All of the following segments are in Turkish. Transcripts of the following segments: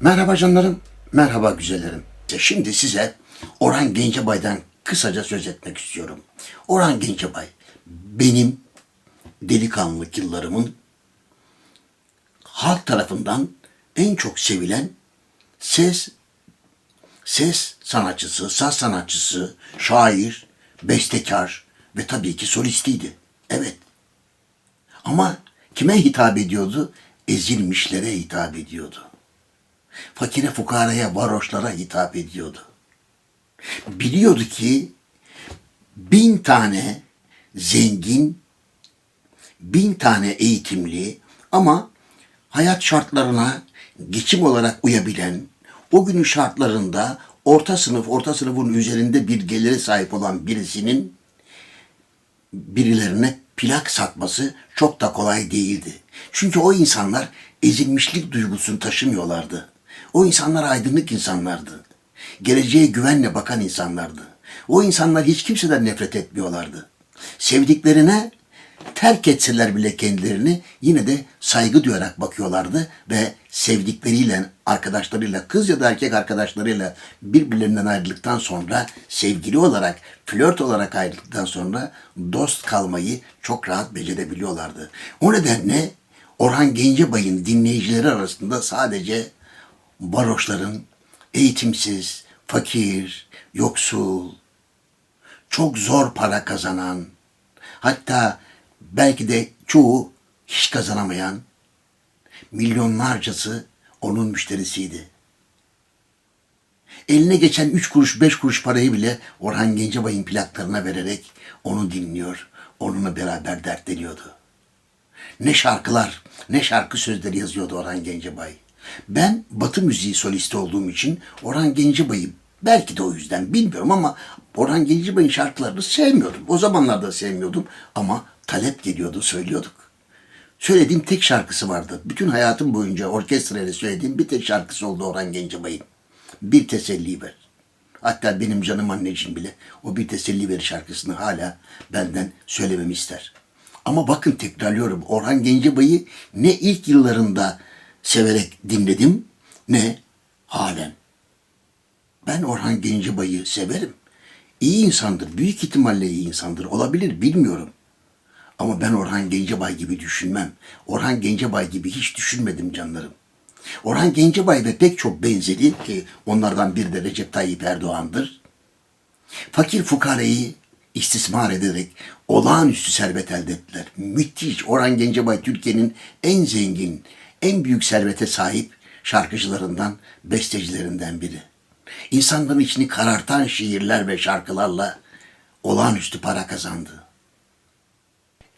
Merhaba canlarım, merhaba güzellerim. Şimdi size Orhan Gencebay'dan kısaca söz etmek istiyorum. Orhan Gencebay benim delikanlılık yıllarımın halk tarafından en çok sevilen ses ses sanatçısı, saz sanatçısı, şair, bestekar ve tabii ki solistiydi. Evet. Ama kime hitap ediyordu? Ezilmişlere hitap ediyordu. Fakire fukaraya, varoşlara hitap ediyordu. Biliyordu ki bin tane zengin, bin tane eğitimli ama hayat şartlarına geçim olarak uyabilen, o günün şartlarında orta sınıf, orta sınıfın üzerinde bir gelire sahip olan birisinin birilerine plak satması çok da kolay değildi. Çünkü o insanlar ezilmişlik duygusunu taşımıyorlardı. O insanlar aydınlık insanlardı. Geleceğe güvenle bakan insanlardı. O insanlar hiç kimseden nefret etmiyorlardı. Sevdiklerine terk etseler bile kendilerini yine de saygı duyarak bakıyorlardı ve sevdikleriyle, arkadaşlarıyla, kız ya da erkek arkadaşlarıyla birbirlerinden ayrıldıktan sonra sevgili olarak, flört olarak ayrıldıktan sonra dost kalmayı çok rahat becerebiliyorlardı. O nedenle Orhan Gencebay'ın dinleyicileri arasında sadece varoşların eğitimsiz, fakir, yoksul, çok zor para kazanan, hatta belki de çoğu hiç kazanamayan milyonlarcası onun müşterisiydi. Eline geçen üç kuruş beş kuruş parayı bile Orhan Gencebay'ın plaklarına vererek onu dinliyor, onunla beraber dertleniyordu. Ne şarkılar, ne şarkı sözleri yazıyordu Orhan Gencebay. Ben Batı müziği solisti olduğum için Orhan Gencebay'ı belki de o yüzden bilmiyorum ama Orhan Gencebay'ın şarkılarını sevmiyordum. O zamanlarda sevmiyordum ama talep geliyordu, söylüyorduk. Söylediğim tek şarkısı vardı. Bütün hayatım boyunca orkestrayla söylediğim bir tek şarkısı oldu Orhan Gencebay'ın. Bir teselli ver. Hatta benim canım anneciğim bile o bir teselli ver şarkısını hala benden söylememi ister. Ama bakın tekrarlıyorum Orhan Gencebay'ı ne ilk yıllarında severek dinledim ne halen. Ben Orhan Gencebay'ı severim. İyi insandır, büyük ihtimalle iyi insandır. Olabilir, bilmiyorum. Ama ben Orhan Gencebay gibi düşünmem. Orhan Gencebay gibi hiç düşünmedim canlarım. Orhan Gencebay ve pek çok benzeri ki onlardan biri de Recep Tayyip Erdoğan'dır. Fakir fukarayı istismar ederek olağanüstü servet elde ettiler. Müthiş. Orhan Gencebay Türkiye'nin en zengin, en büyük servete sahip şarkıcılarından, bestecilerinden biri. İnsanların içini karartan şiirler ve şarkılarla olağanüstü para kazandı.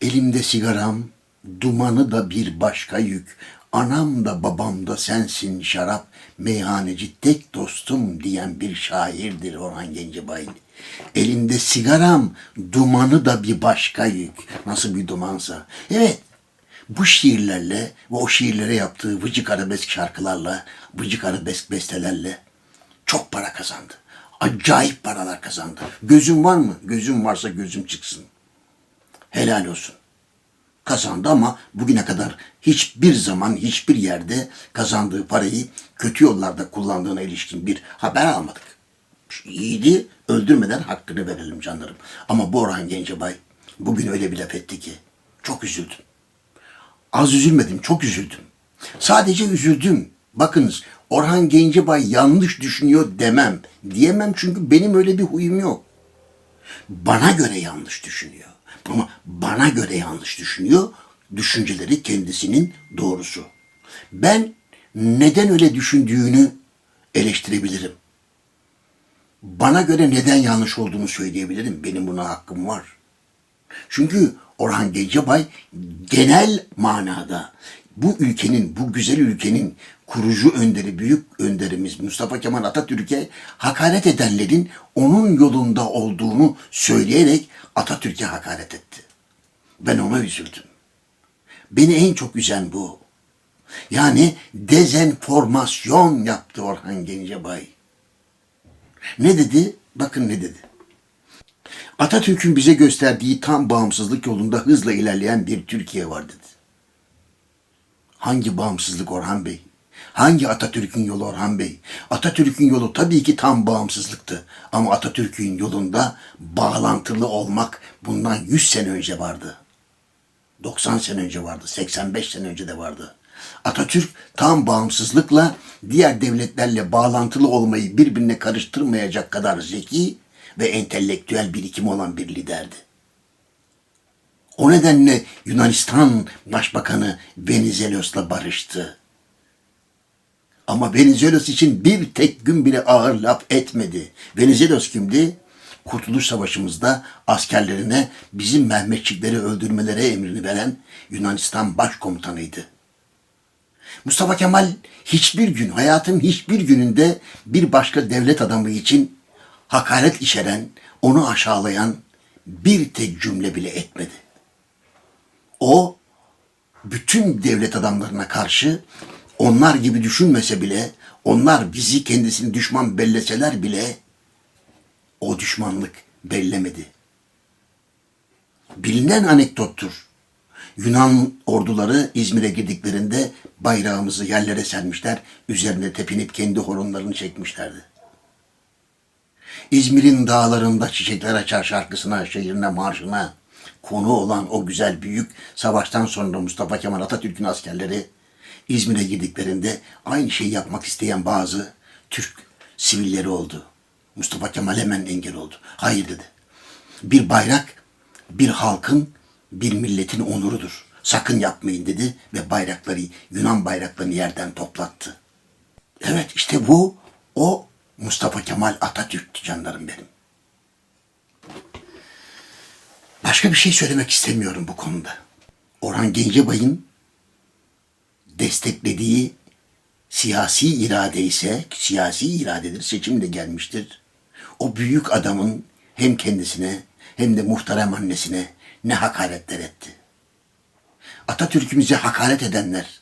Elimde sigaram, dumanı da bir başka yük. Anam da babam da sensin şarap, meyhaneci tek dostum diyen bir şairdir Orhan Gencebay. Elimde sigaram, dumanı da bir başka yük. Nasıl bir dumansa. Evet, bu şiirlerle ve o şiirlere yaptığı vıcık arabesk şarkılarla, vıcık arabesk bestelerle çok para kazandı. Acayip paralar kazandı. Gözüm var mı? Gözüm varsa gözüm çıksın. Helal olsun. Kazandı ama bugüne kadar hiçbir zaman hiçbir yerde kazandığı parayı kötü yollarda kullandığına ilişkin bir haber almadık. İyiydi, öldürmeden hakkını verelim canlarım. Ama bu Orhan Gencebay bugün öyle bir laf etti ki çok üzüldüm. Az üzülmedim, çok üzüldüm. Sadece üzüldüm. Bakınız Orhan Gencebay yanlış düşünüyor demem. Diyemem çünkü benim öyle bir huyum yok. Bana göre yanlış düşünüyor. Ama bana göre yanlış düşünüyor. Düşünceleri kendisinin doğrusu. Ben neden öyle düşündüğünü eleştirebilirim. Bana göre neden yanlış olduğunu söyleyebilirim. Benim buna hakkım var. Çünkü Orhan Gencebay genel manada bu ülkenin, bu güzel ülkenin kurucu önderi, büyük önderimiz Mustafa Kemal Atatürk'e hakaret edenlerin onun yolunda olduğunu söyleyerek Atatürk'e hakaret etti. Ben ona üzüldüm. Beni en çok üzen bu. Yani dezenformasyon yaptı Orhan Gencebay. Ne dedi? Bakın ne dedi. Atatürk'ün bize gösterdiği tam bağımsızlık yolunda hızla ilerleyen bir Türkiye var dedi. Hangi bağımsızlık Orhan Bey? Hangi Atatürk'ün yolu Orhan Bey? Atatürk'ün yolu tabii ki tam bağımsızlıktı. Ama Atatürk'ün yolunda bağlantılı olmak bundan 100 sene önce vardı. 90 sene önce vardı, 85 sene önce de vardı. Atatürk tam bağımsızlıkla diğer devletlerle bağlantılı olmayı birbirine karıştırmayacak kadar zeki ve entelektüel birikim olan bir liderdi. O nedenle Yunanistan Başbakanı Venizelos'la barıştı. Ama Venizelos için bir tek gün bile ağır laf etmedi. Venizelos kimdi? Kurtuluş Savaşı'mızda askerlerine bizim Mehmetçikleri öldürmelere emrini veren Yunanistan Başkomutanıydı. Mustafa Kemal hiçbir gün, hayatın hiçbir gününde bir başka devlet adamı için hakaret içeren, onu aşağılayan bir tek cümle bile etmedi. O bütün devlet adamlarına karşı onlar gibi düşünmese bile, onlar bizi kendisini düşman belleseler bile o düşmanlık bellemedi. Bilinen anekdottur. Yunan orduları İzmir'e girdiklerinde bayrağımızı yerlere sermişler, üzerine tepinip kendi horonlarını çekmişlerdi. İzmir'in dağlarında çiçekler açar şarkısına, şehrine, marşına konu olan o güzel büyük savaştan sonra Mustafa Kemal Atatürk'ün askerleri İzmir'e girdiklerinde aynı şeyi yapmak isteyen bazı Türk sivilleri oldu. Mustafa Kemal hemen engel oldu. Hayır dedi. Bir bayrak bir halkın, bir milletin onurudur. Sakın yapmayın dedi ve bayrakları, Yunan bayraklarını yerden toplattı. Evet işte bu o Mustafa Kemal Atatürk'tü canlarım benim. Başka bir şey söylemek istemiyorum bu konuda. Orhan Gencebay'ın desteklediği siyasi irade ise siyasi iradedir, seçim de gelmiştir. O büyük adamın hem kendisine hem de muhterem annesine ne hakaretler etti. Atatürk'ümüze hakaret edenler,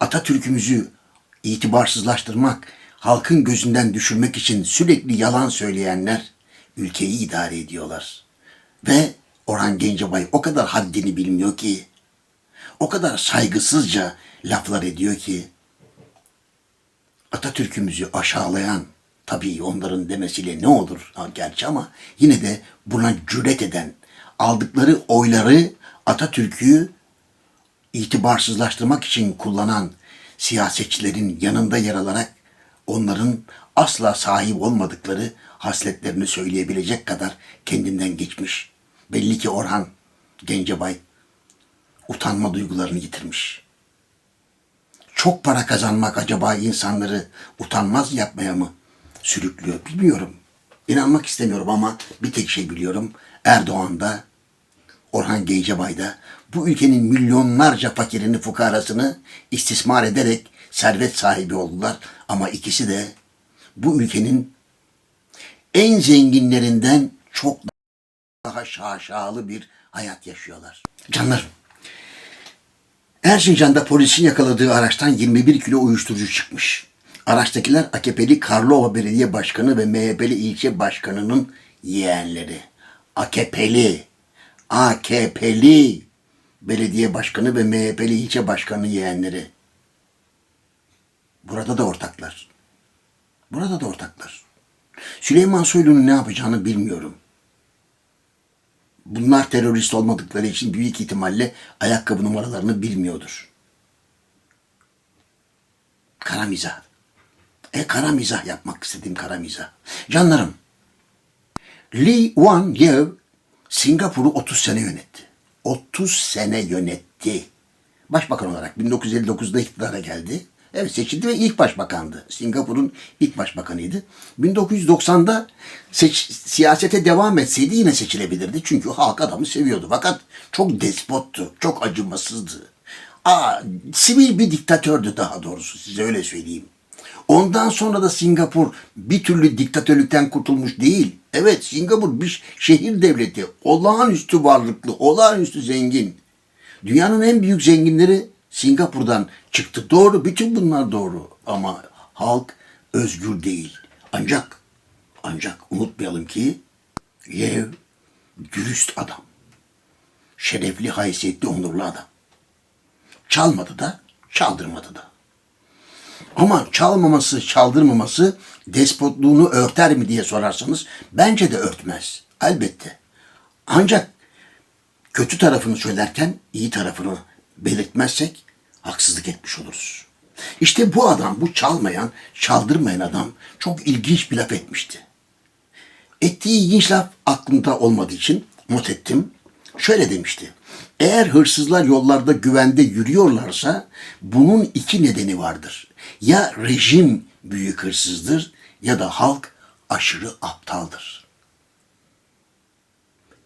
Atatürk'ümüzü itibarsızlaştırmak, halkın gözünden düşürmek için sürekli yalan söyleyenler ülkeyi idare ediyorlar. Ve Orhan Gencebay o kadar haddini bilmiyor ki, o kadar saygısızca laflar ediyor ki, Atatürk'ümüzü aşağılayan, tabii onların demesiyle ne olur gerçi ama yine de buna cüret eden, aldıkları oyları Atatürk'ü itibarsızlaştırmak için kullanan siyasetçilerin yanında yer alarak onların asla sahip olmadıkları hasletlerini söyleyebilecek kadar kendinden geçmiş. Belli ki Orhan Gencebay utanma duygularını yitirmiş. Çok para kazanmak acaba insanları utanmaz yapmaya mı sürüklüyor bilmiyorum. İnanmak istemiyorum ama bir tek şey biliyorum. Erdoğan da Orhan Gencebay da bu ülkenin milyonlarca fakirini fukarasını istismar ederek servet sahibi oldular. Ama ikisi de bu ülkenin en zenginlerinden çok daha şaşalı bir hayat yaşıyorlar. Canlarım, Erzincan'da polisin yakaladığı araçtan 21 kilo uyuşturucu çıkmış. Araçtakiler AKP'li Karlova Belediye Başkanı ve MHP'li ilçe başkanının yeğenleri. AKP'li, AKP'li belediye başkanı ve MHP'li ilçe başkanı yeğenleri. Burada da ortaklar. Burada da ortaklar. Süleyman Soylu'nun ne yapacağını bilmiyorum. Bunlar terörist olmadıkları için büyük ihtimalle ayakkabı numaralarını bilmiyordur. Kara mizah. E kara mizah yapmak istediğim kara mizah. Canlarım, Lee Kuan Yew Singapur'u 30 sene yönetti. 30 sene yönetti. Başbakan olarak 1959'da iktidara geldi. Evet seçildi ve ilk başbakandı. Singapur'un ilk başbakanıydı. 1990'da seç, siyasete devam etseydi yine seçilebilirdi. Çünkü halk adamı seviyordu. Fakat çok despottu, çok acımasızdı. Aa, sivil bir diktatördü daha doğrusu size öyle söyleyeyim. Ondan sonra da Singapur bir türlü diktatörlükten kurtulmuş değil. Evet Singapur bir şehir devleti. Olağanüstü varlıklı, olağanüstü zengin. Dünyanın en büyük zenginleri Singapur'dan çıktı. Doğru, bütün bunlar doğru. Ama halk özgür değil. Ancak, ancak unutmayalım ki Yev dürüst adam. Şerefli, haysiyetli, onurlu adam. Çalmadı da, çaldırmadı da. Ama çalmaması, çaldırmaması despotluğunu örter mi diye sorarsanız bence de örtmez. Elbette. Ancak kötü tarafını söylerken iyi tarafını belirtmezsek haksızlık etmiş oluruz. İşte bu adam, bu çalmayan, çaldırmayan adam çok ilginç bir laf etmişti. Ettiği ilginç laf aklımda olmadığı için not ettim. Şöyle demişti. Eğer hırsızlar yollarda güvende yürüyorlarsa bunun iki nedeni vardır. Ya rejim büyük hırsızdır ya da halk aşırı aptaldır.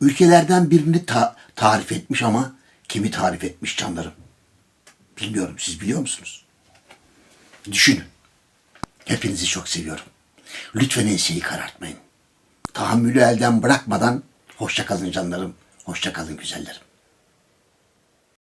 Ülkelerden birini ta- tarif etmiş ama kimi tarif etmiş canlarım? Bilmiyorum siz biliyor musunuz? Düşünün. Hepinizi çok seviyorum. Lütfen enseyi karartmayın. Tahammülü elden bırakmadan hoşça kalın canlarım, hoşça kalın güzellerim.